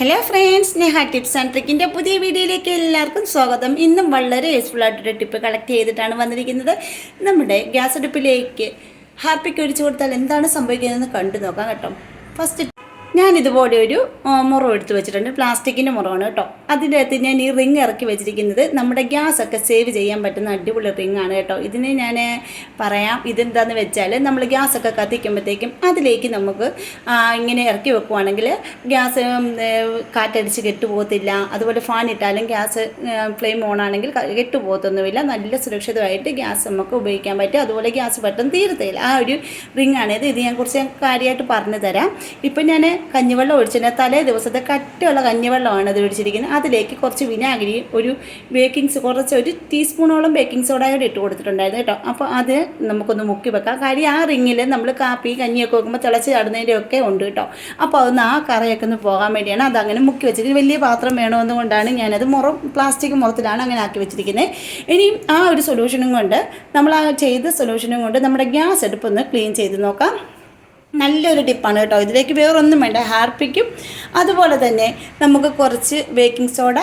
Hello friends Neha tips and ട്രിക്കിന്റെ പുതിയ വീഡിയോയിലേക്ക് എല്ലാവർക്കും സ്വാഗതം. ഇന്നും വളരെ യൂസ്ഫുൾ ആയിട്ടൊരു ടിപ്പ് കളക്ട് ചെയ്തിട്ടാണ് വന്നിരിക്കുന്നത്. നമ്മുടെ ഗ്യാസ് അടുപ്പിലേക്ക് ഹാപ്പിക്ക് ഒഴിച്ചു കൊടുത്താൽ എന്താണ് സംഭവിക്കുന്നതെന്ന് കണ്ടു നോക്കാം കേട്ടോ. ഫസ്റ്റ് ഞാനിതുപോലെ ഒരു മുറം എടുത്ത് വെച്ചിട്ടുണ്ട്. പ്ലാസ്റ്റിക്കിന്റെ മുറമാണ് കേട്ടോ. അതിന്റെ അകത്ത് ഞാൻ ഈ റിങ് ഇറക്കി വെച്ചിരിക്കുന്നത് നമ്മുടെ ഗ്യാസ് ഒക്കെ സേവ് ചെയ്യാൻ പറ്റുന്ന അടിപൊളി റിങ് ആണ് കേട്ടോ. ഇതിന് ഞാൻ പറയാം ഇതെന്താണെന്ന് വെച്ചാൽ നമ്മൾ ഗ്യാസ് ഒക്കെ കത്തിക്കുമ്പോഴത്തേക്കും അതിലേക്ക് നമുക്ക് ഇങ്ങനെ ഇറക്കി വെക്കുവാണെങ്കിൽ ഗ്യാസ് കാറ്റടിച്ച് കെട്ടുപോകത്തില്ല. അതുപോലെ ഫാൻ ഇട്ടാലും ഗ്യാസ് ഫ്ലെയിം ഓൺ ആണെങ്കിൽ കെട്ടുപോകത്തൊന്നുമില്ല. നല്ല സുരക്ഷിതമായിട്ട് ഗ്യാസ് നമുക്ക് ഉപയോഗിക്കാൻ പറ്റും. അതുപോലെ ഗ്യാസ് പെട്ടെന്ന് തീരത്തില്ല. ആ ഒരു റിങ് ആണേത് ഇത് ഞാൻ കുറച്ച് കാര്യമായിട്ട് പറഞ്ഞു തരാം ഇപ്പം ഞാൻ കഞ്ഞിവെള്ളം ഒഴിച്ചിട്ട് തലേ ദിവസത്തെ കട്ടിയുള്ള കഞ്ഞിവെള്ളമാണ് ഇത് ഒഴിച്ചിരിക്കുന്നത്. അതിലേക്ക് കുറച്ച് വിനാഗിരി ഒരു ബേക്കിംഗ് കുറച്ച് ഒരു ടീസ്പൂണോളം ബേക്കിംഗ് സോഡ കൂടി ഇട്ട് കൊടുത്തിട്ടുണ്ടായിരുന്നു കേട്ടോ. അപ്പോൾ അത് നമുക്കൊന്ന് മുക്കി വെക്കാം. കാര്യം ആ റിങ്ങിൽ നമ്മൾ കാപ്പി കഞ്ഞിയൊക്കെ വെക്കുമ്പോൾ തിളച്ച് ചാടുന്നതിന്റെ ഒക്കെ ഉണ്ട് കേട്ടോ. അപ്പോൾ അതൊന്ന് ആ കറയൊക്കെ ഒന്ന് പോകാൻ വേണ്ടിയാണ് അതങ്ങനെ മുക്കി വെച്ചിട്ട് വലിയ പാത്രം വേണമെന്നുകൊണ്ടാണ് ഞാനത് മുറം പ്ലാസ്റ്റിക് മുറത്തിലാണ് അങ്ങനെ ആക്കി വെച്ചിരിക്കുന്നത്. ഇനിയും ആ ഒരു സൊല്യൂഷനും കൊണ്ട് നമ്മൾ ആ ചെയ്ത സൊല്യൂഷനും കൊണ്ട് നമ്മുടെ ഗ്യാസ് അടുപ്പൊന്ന് ക്ലീൻ ചെയ്ത് നോക്കാം. നല്ലൊരു ടിപ്പാണ് കേട്ടോ. ഇതിലേക്ക് വേറൊന്നും വേണ്ട. ഹാർപ്പിക്കും. അതുപോലെ തന്നെ നമുക്ക് കുറച്ച് ബേക്കിംഗ് സോഡ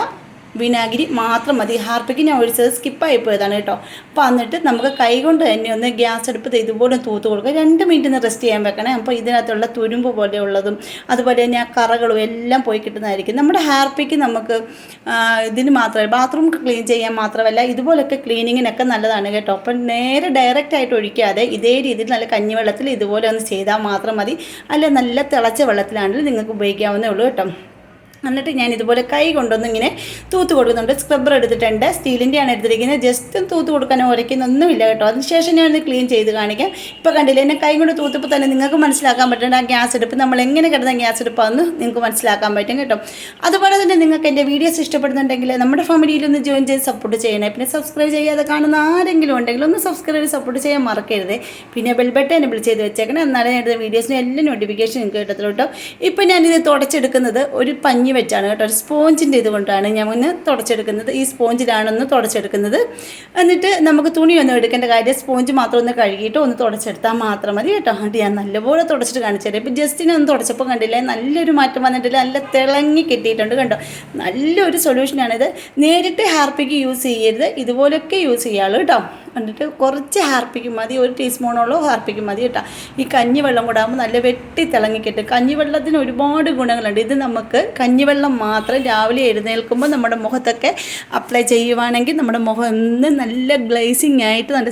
വിനാഗിരി മാത്രം മതി. ഹാർപ്പിക്ക് ഞാൻ ഒഴിച്ചത് സ്കിപ്പായി പോയതാണ് കേട്ടോ. അപ്പോൾ എന്നിട്ട് നമുക്ക് കൈകൊണ്ട് തന്നെ ഒന്ന് ഗ്യാസ് അടുപ്പത്ത് ഇതുപോലെ തൂത്ത് കൊടുക്കുക. രണ്ട് മിനിറ്റ് ഒന്ന് റെസ്റ്റ് ചെയ്യാൻ വെക്കണേ. അപ്പോൾ ഇതിനകത്തുള്ള തുരുമ്പ് പോലെയുള്ളതും അതുപോലെ തന്നെ ആ കറകളും എല്ലാം പോയി കിട്ടുന്നതായിരിക്കും. നമ്മുടെ ഹാർപ്പിക്ക് നമുക്ക് ഇതിന് മാത്രമല്ല ബാത്റൂം ക്ലീൻ ചെയ്യാൻ മാത്രമല്ല ഇതുപോലൊക്കെ ക്ലീനിങ്ങിനൊക്കെ നല്ലതാണ് കേട്ടോ. അപ്പം നേരെ ഡയറക്റ്റ് ആയിട്ട് ഒഴിക്കാതെ ഇതേ രീതിയിൽ നല്ല കഞ്ഞിവെള്ളത്തിൽ ഇതുപോലെ ഒന്ന് ചെയ്താൽ മാത്രം മതി. അല്ല നല്ല തിളച്ച വെള്ളത്തിലാണെങ്കിൽ നിങ്ങൾക്ക് ഉപയോഗിക്കാവുന്നേ ഉള്ളൂ കേട്ടോ. എന്നിട്ട് ഞാൻ ഇതുപോലെ കൈ കൊണ്ടൊന്നും ഇങ്ങനെ തൂത്ത് കൊടുക്കുന്നുണ്ട്. സ്ക്രബ്ബർ എടുത്തിട്ടുണ്ട്. സ്റ്റീലിന്റെയാണ് എടുത്തിരിക്കുന്നത്. ജസ്റ്റ് തൂത്ത് കൊടുക്കാനോ ഉരയ്ക്കുന്നൊന്നുമില്ല കേട്ടോ. അതിനുശേഷം ഞാൻ ഒന്ന് ക്ലീൻ ചെയ്ത് കാണിക്കാം. ഇപ്പോൾ കണ്ടില്ല എന്നെ കൈ കൊണ്ട് തൂത്തപ്പോൾ തന്നെ നിങ്ങൾക്ക് മനസ്സിലാക്കാൻ പറ്റുന്നുണ്ട് ആ ഗ്യാസ് എടുപ്പ് നമ്മൾ എങ്ങനെ കിടന്ന ഗ്യാസ് എടുപ്പാന്ന് നിങ്ങൾക്ക് മനസ്സിലാക്കാൻ പറ്റും കേട്ടോ. അതുപോലെ തന്നെ നിങ്ങൾക്ക് എന്റെ വീഡിയോസ് ഇഷ്ടപ്പെടുന്നുണ്ടെങ്കിൽ നമ്മുടെ ഫാമിലിയിൽ ഒന്ന് ജോയിൻ ചെയ്ത് സപ്പോർട്ട് ചെയ്യണേ. പിന്നെ സബ്സ്ക്രൈബ് ചെയ്യാതെ കാണുന്ന ആരെങ്കിലും ഉണ്ടെങ്കിൽ ഒന്ന് സബ്സ്ക്രൈബ് ചെയ്ത് സപ്പോർട്ട് ചെയ്യാൻ മറക്കരുത്. പിന്നെ ബെൽ ബട്ടൺ എനബിൾ ചെയ്ത് വെച്ചേക്കണം. എന്നാലേ ഞാൻ വീഡിയോസിന് എല്ലാ നോട്ടിഫിക്കേഷൻ നിങ്ങൾക്ക് കിട്ടത്തുള്ളൂ കേട്ടോ. ഞാനിത് തുടച്ചെടുക്കുന്നത് ഒരു പഞ്ഞി വെച്ചാണ് കേട്ടോ. ഒരു സ്പോഞ്ചിന്റെ ഇതുകൊണ്ടാണ് ഞാൻ ഒന്ന് തുടച്ചെടുക്കുന്നത്. ഈ സ്പോഞ്ചിലാണൊന്ന് തുടച്ചെടുക്കുന്നത്. എന്നിട്ട് നമുക്ക് തുണിയൊന്നും എടുക്കേണ്ട കാര്യം സ്പോഞ്ച് മാത്രം ഒന്ന് കഴുകിയിട്ട് ഒന്ന് തുടച്ചെടുത്താൽ മാത്രം മതി കേട്ടോ. അത് ഞാൻ നല്ലപോലെ തുടച്ചിട്ട് കാണിച്ചു തരാം. ഇപ്പം ജസ്റ്റിനെ ഒന്ന് തുടച്ചപ്പോൾ കണ്ടില്ലേ നല്ലൊരു മാറ്റം വന്നിട്ടില്ല. നല്ല തിളങ്ങി കിട്ടിയിട്ടുണ്ട് കണ്ടോ. നല്ലൊരു സൊല്യൂഷനാണിത് നേരിട്ട് ഹാർപ്പിക്ക് യൂസ് ചെയ്യരുത്. ഇതുപോലൊക്കെ യൂസ് ചെയ്യാളൂ കേട്ടോ. എന്നിട്ട് കുറച്ച് ഹാർപ്പിക്ക് മതി ഒരു ടീസ്പൂണോളം ഹാർപ്പിക്ക് മതി കേട്ടോ. ഈ കഞ്ഞിവെള്ളം കൂടെ ആകുമ്പോൾ നല്ല വെട്ടി തിളങ്ങിക്കിട്ട്. കിട്ടും കഞ്ഞിവെള്ളത്തിന് ഒരുപാട് ഗുണങ്ങളുണ്ട്. ഇത് നമുക്ക് കഞ്ഞിവെള്ളം മാത്രം രാവിലെ എഴുന്നേൽക്കുമ്പോൾ നമ്മുടെ മുഖത്തൊക്കെ അപ്ലൈ ചെയ്യുവാണെങ്കിൽ നമ്മുടെ മുഖം ഒന്ന് നല്ല ഗ്ലേസിങ് ആയിട്ട് നല്ല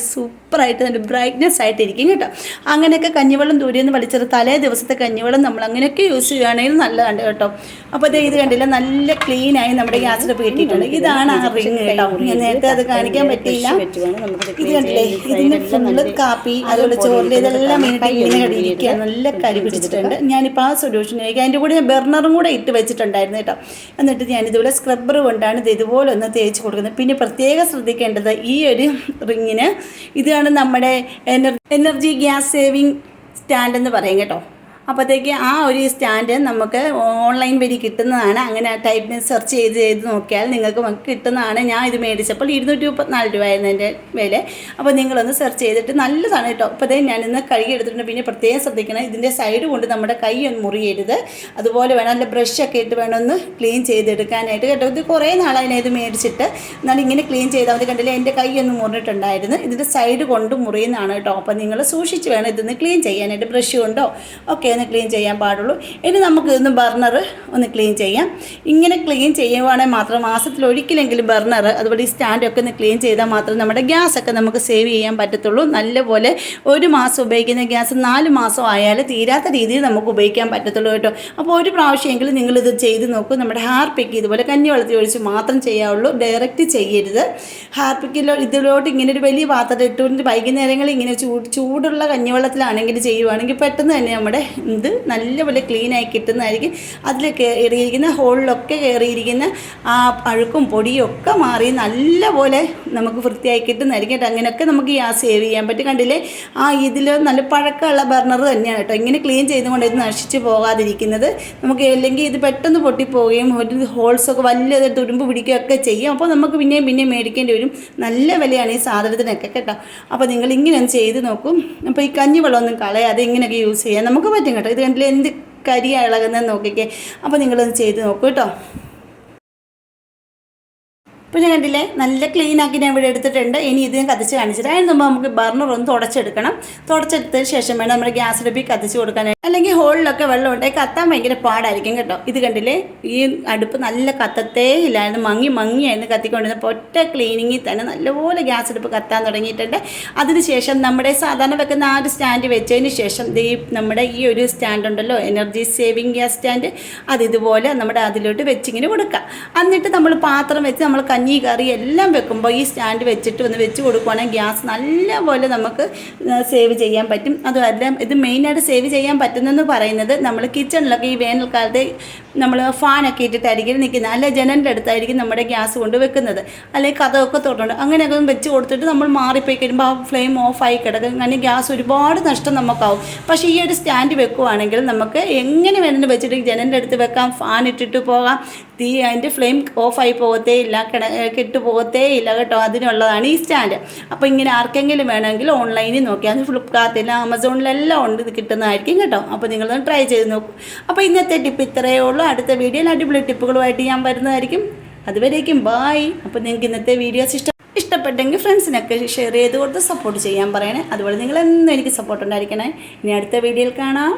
സൂപ്പറായിട്ട് നല്ല ബ്രൈറ്റ്നെസ് ആയിട്ടിരിക്കും കേട്ടോ. അങ്ങനെയൊക്കെ കഞ്ഞിവെള്ളം ദൂരെ നിന്ന് വലിച്ചത് തലേ ദിവസത്തെ കഞ്ഞിവെള്ളം നമ്മൾ അങ്ങനെയൊക്കെ യൂസ് ചെയ്യുകയാണെങ്കിൽ നല്ലതാണ് കേട്ടോ. അപ്പോൾ ഇത് ഇത് കണ്ടില്ല നല്ല ക്ലീൻ ആയി നമ്മുടെ ഗ്യാസിൽ കിട്ടിയിട്ടുണ്ട് ഇതാണ് ആ റിങ് കേട്ടോ. ഞാൻ നേരത്തെ അത് കാണിക്കാൻ പറ്റിയില്ല. ഇത് കണ്ടില്ലേ ഇതിന് ഫുള്ള് കാപ്പി അതുപോലെ ചോറിന്റെ ഇതെല്ലാം വേണ്ടിയിട്ട് ഇങ്ങനെ നല്ല കരി പിടിച്ചിട്ടുണ്ട്. ഞാനിപ്പോൾ ആ സൊല്യൂഷൻ സൊല്യൂഷനിലേക്ക് അതിന്റെ കൂടെ ഞാൻ ബെർണറും കൂടെ ഇട്ട് വെച്ചിട്ടുണ്ടായിരുന്നു കേട്ടോ. എന്നിട്ട് ഞാൻ ഇതുപോലെ സ്ക്രബ്ബർ കൊണ്ടാണ് ഇത് ഇതുപോലെ ഒന്ന് തേച്ച് കൊടുക്കുന്നത്. പിന്നെ പ്രത്യേകം ശ്രദ്ധിക്കേണ്ടത് ഈ ഒരു റിങ്ങിന് ഇതാണ് നമ്മുടെ എനർ എനർജി ഗ്യാസ് സേവിങ് സ്റ്റാൻഡ് എന്ന് പറയും കേട്ടോ. അപ്പോഴത്തേക്ക് ആ ഒരു സ്റ്റാൻഡ് നമുക്ക് ഓൺലൈൻ വഴി കിട്ടുന്നതാണ്. അങ്ങനെ ടൈപ്പ് സെർച്ച് ചെയ്ത് ചെയ്ത് നോക്കിയാൽ നിങ്ങൾക്ക് കിട്ടുന്നതാണ്. ഞാൻ ഇത് മേടിച്ചപ്പോൾ ഇരുന്നൂറ്റി മുപ്പത്തിനാല് രൂപയായിരുന്നു എന്റെ വില അപ്പോൾ നിങ്ങളൊന്ന് സെർച്ച് ചെയ്തിട്ട് നല്ലതാണ് കേട്ടോ. അപ്പോൾ അതേ ഞാനിന്ന് കഴുകി എടുത്തിട്ടുണ്ട്. പിന്നെ പ്രത്യേകം ശ്രദ്ധിക്കണം. ഇതിന്റെ സൈഡ് കൊണ്ട് നമ്മുടെ കൈ ഒന്ന് മുറിയരുത്. അതുപോലെ വേണം നല്ല ബ്രഷൊക്കെ ഇട്ട് വേണം ഒന്ന് ക്ലീൻ ചെയ്തെടുക്കാനായിട്ട് കേട്ടോ. ഇത് കുറേ നാളായി ഇത് മേടിച്ചിട്ട്. എന്നാൽ ഇങ്ങനെ ക്ലീൻ ചെയ്താൽ മതി. കണ്ടില്ലേ? എന്റെ കൈ ഒന്ന് മുറിഞ്ഞിട്ടുണ്ടായിരുന്നു. ഇതിന്റെ സൈഡ് കൊണ്ട് മുറിയുന്നതാണ് കേട്ടോ. അപ്പോൾ നിങ്ങൾ സൂക്ഷിച്ച് വേണം ഇതൊന്ന് ക്ലീൻ ചെയ്യാനായിട്ട് ബ്രഷ് കൊണ്ടോ? ഒക്കെ ഒന്ന് ക്ലീൻ ചെയ്യാൻ പാടുള്ളൂ. ഇനി നമുക്ക് ഇതൊന്ന് ബർണർ ഒന്ന് ക്ലീൻ ചെയ്യാം. ഇങ്ങനെ ക്ലീൻ ചെയ്യുവാണെങ്കിൽ മാത്രം മാസത്തിൽ ഒരിക്കലെങ്കിലും ബർണർ അതുപോലെ ഈ സ്റ്റാൻഡൊക്കെ ഒന്ന് ക്ലീൻ ചെയ്താൽ മാത്രം നമ്മുടെ ഗ്യാസൊക്കെ നമുക്ക് സേവ് ചെയ്യാൻ പറ്റത്തുള്ളൂ. നല്ലപോലെ ഒരു മാസം ഉപയോഗിക്കുന്ന ഗ്യാസ് നാല് മാസം ആയാൽ തീരാത്ത രീതിയിൽ നമുക്ക് ഉപയോഗിക്കാൻ പറ്റത്തുള്ളൂ കേട്ടോ. അപ്പോൾ ഒരു പ്രാവശ്യമെങ്കിലും നിങ്ങളിത് ചെയ്ത് നോക്കൂ. നമ്മുടെ ഹാർപ്പിക്ക് ഇതുപോലെ കഞ്ഞി വെള്ളത്തിൽ ഒഴിച്ച് മാത്രം ചെയ്യാവുള്ളൂ. ഡയറക്റ്റ് ചെയ്യരുത്. ഹാർപ്പിക്കിലോ ഇതിലോട്ട് ഇങ്ങനെ ഒരു വലിയ പാത്രത്തിൽ ഇട്ടുകൊണ്ട് വൈകുന്നേരങ്ങളിൽ ഇങ്ങനെ ചൂട് ചൂടുള്ള കഞ്ഞിവെള്ളത്തിലാണെങ്കിൽ ചെയ്യുവാണെങ്കിൽ പെട്ടെന്ന് തന്നെ നമ്മുടെ ഇത് നല്ലപോലെ ക്ലീൻ ആയി കിട്ടുന്നതായിരിക്കും. അതിൽ കയറിയിരിക്കുന്ന ഹോളിലൊക്കെ കയറിയിരിക്കുന്ന ആ അഴുക്കും പൊടിയും ഒക്കെ മാറി നല്ലപോലെ നമുക്ക് വൃത്തിയായി കിട്ടുന്നതായിരിക്കും കേട്ടോ. അങ്ങനെയൊക്കെ നമുക്ക് ഗ്യാസ് സേവ് ചെയ്യാൻ പറ്റും. കണ്ടില്ലേ? ആ ഇതിൽ നല്ല പഴക്കമുള്ള ബർണർ തന്നെയാണ് കേട്ടോ. ഇങ്ങനെ ക്ലീൻ ചെയ്തുകൊണ്ട് ഇത് നശിച്ച് പോകാതിരിക്കുന്നത്. നമുക്ക് അല്ലെങ്കിൽ ഇത് പെട്ടെന്ന് പൊട്ടിപ്പോവുകയും ഒരു ഹോൾസൊക്കെ വലിയ തുരുമ്പ് പിടിക്കുകയൊക്കെ ചെയ്യും. അപ്പോൾ നമുക്ക് പിന്നെയും പിന്നെയും മേടിക്കേണ്ടി വരും. നല്ല വിലയാണ് ഈ സാധനത്തിനൊക്കെ കേട്ടോ. അപ്പോൾ നിങ്ങൾ ഇങ്ങനെ ചെയ്ത് നോക്കും. അപ്പോൾ ഈ കഞ്ഞിവെള്ളമൊന്നും കളയാതെ ഇങ്ങനെയൊക്കെ യൂസ് ചെയ്യാം. നമുക്ക് പറ്റും കേട്ടോ. ഇത് കണ്ടില്ല എന്ത് കരി ഇളകുന്നത് നോക്കിക്കേ. അപ്പോൾ നിങ്ങളൊന്ന് ചെയ്ത് നോക്കൂ കേട്ടോ. ഇപ്പോൾ ഞാൻ കണ്ടില്ലേ നല്ല ക്ലീൻ ആക്കി ഞാൻ ഇവിടെ എടുത്തിട്ടുണ്ട്. ഇനി ഇത് ഞാൻ കത്തിച്ച് കാണിച്ചിട്ട് അതിന് മുമ്പ് നമുക്ക് ബർണർ ഒന്ന് തുടച്ചെടുക്കണം. തുടച്ചെടുത്തതിന് ശേഷം വേണം നമ്മുടെ ഗ്യാസ് ഡബി കത്തിച്ച് കൊടുക്കാൻ അല്ലെങ്കിൽ ഹോളിലൊക്കെ വെള്ളം ഉണ്ടെങ്കിൽ കത്താൻ ഭയങ്കര പാടായിരിക്കും കേട്ടോ. ഇത് കണ്ടില്ലേ ഈ അടുപ്പ് നല്ല കത്തത്തേ ഇല്ലായിരുന്നു മങ്ങി മങ്ങിയായിരുന്നു കത്തിക്കൊണ്ടിരുന്നപ്പോൾ ഒറ്റ ക്ലീനിങ്ങിൽ തന്നെ നല്ലപോലെ ഗ്യാസ് അടുപ്പ് കത്താൻ തുടങ്ങിയിട്ടുണ്ട്. അതിനുശേഷം നമ്മുടെ സാധാരണ വെക്കുന്ന ആ ഒരു സ്റ്റാൻഡ് വെച്ചതിന് ശേഷം ഈ നമ്മുടെ ഈ ഒരു സ്റ്റാൻഡ് ഉണ്ടല്ലോ എനർജി സേവിങ് ഗ്യാസ് സ്റ്റാൻഡ് അത് ഇതുപോലെ നമ്മുടെ അതിലോട്ട് വെച്ചിങ്ങനെ കൊടുക്കുക എന്നിട്ട് നമ്മൾ പാത്രം വെച്ച് നമ്മൾ കഞ്ഞി കറി എല്ലാം വെക്കുമ്പോൾ ഈ സ്റ്റാൻഡ് വെച്ചിട്ട് ഒന്ന് വെച്ച് കൊടുക്കുവാണെങ്കിൽ ഗ്യാസ് നല്ലപോലെ നമുക്ക് സേവ് ചെയ്യാൻ പറ്റും. അതുമല്ല ഇത് മെയിനായിട്ട് സേവ് ചെയ്യാൻ പറ്റുന്നെന്ന് പറയുന്നത് നമ്മൾ കിച്ചണിലൊക്കെ ഈ വേനൽക്കാലത്ത് നമ്മൾ ഫാനൊക്കെ ഇട്ടിട്ടായിരിക്കും നിൽക്കുന്നത്. അല്ലെ ജനലിന്റെ അടുത്തായിരിക്കും നമ്മുടെ ഗ്യാസ് കൊണ്ട് വെക്കുന്നത്. അല്ലെങ്കിൽ കഥമൊക്കെ തൊട്ടുണ്ട് അങ്ങനെയൊക്കെ വെച്ച് കൊടുത്തിട്ട് നമ്മൾ മാറിപ്പോയി കഴിയുമ്പോൾ ആ ഫ്ലെയിം ഓഫായി കിടക്കും. അങ്ങനെ ഗ്യാസ് ഒരുപാട് നഷ്ടം നമുക്കാവും. പക്ഷേ ഈ ഒരു സ്റ്റാൻഡ് വെക്കുവാണെങ്കിൽ നമുക്ക് എങ്ങനെ വേണമെങ്കിലും വെച്ചിട്ട് ജനലിന്റെ അടുത്ത് വെക്കാം ഫാൻ ഇട്ടിട്ട് പോകാം. തീ അതിന്റെ ഫ്ലെയിം ഓഫായി പോകത്തേ ഇല്ല കിട കെട്ടു പോകത്തേ ഇല്ല കേട്ടോ. അതിനുള്ളതാണ് ഈ സ്റ്റാൻഡ് അപ്പോൾ ഇങ്ങനെ ആർക്കെങ്കിലും വേണമെങ്കിൽ ഓൺലൈനിൽ നോക്കിയാൽ ഫ്ലിപ്കാർട്ടിൽ ആമസോണിലെല്ലാം ഉണ്ട് ഇത് കിട്ടുന്നതായിരിക്കും കേട്ടോ. അപ്പോൾ നിങ്ങളൊന്ന് ട്രൈ ചെയ്ത് നോക്കും. അപ്പോൾ ഇന്നത്തെ ടിപ്പ് ഇത്രയേ ഉള്ളൂ. അടുത്ത വീഡിയോയിൽ അടിപൊളി ടിപ്പുകളുമായിട്ട് ഞാൻ വരുന്നതായിരിക്കും. അതുവരേക്കും ബായ് അപ്പോൾ നിങ്ങൾക്ക് ഇന്നത്തെ വീഡിയോസ് ഇഷ്ടം ഇഷ്ടപ്പെട്ടെങ്കിൽ ഫ്രണ്ട്സിനൊക്കെ ഷെയർ ചെയ്ത് കൊടുത്ത് സപ്പോർട്ട് ചെയ്യാൻ പറയണേ. അതുപോലെ നിങ്ങൾ എന്നും എനിക്ക് സപ്പോർട്ട് ഉണ്ടായിരിക്കണേ. ഇനി അടുത്ത വീഡിയോയിൽ കാണാം.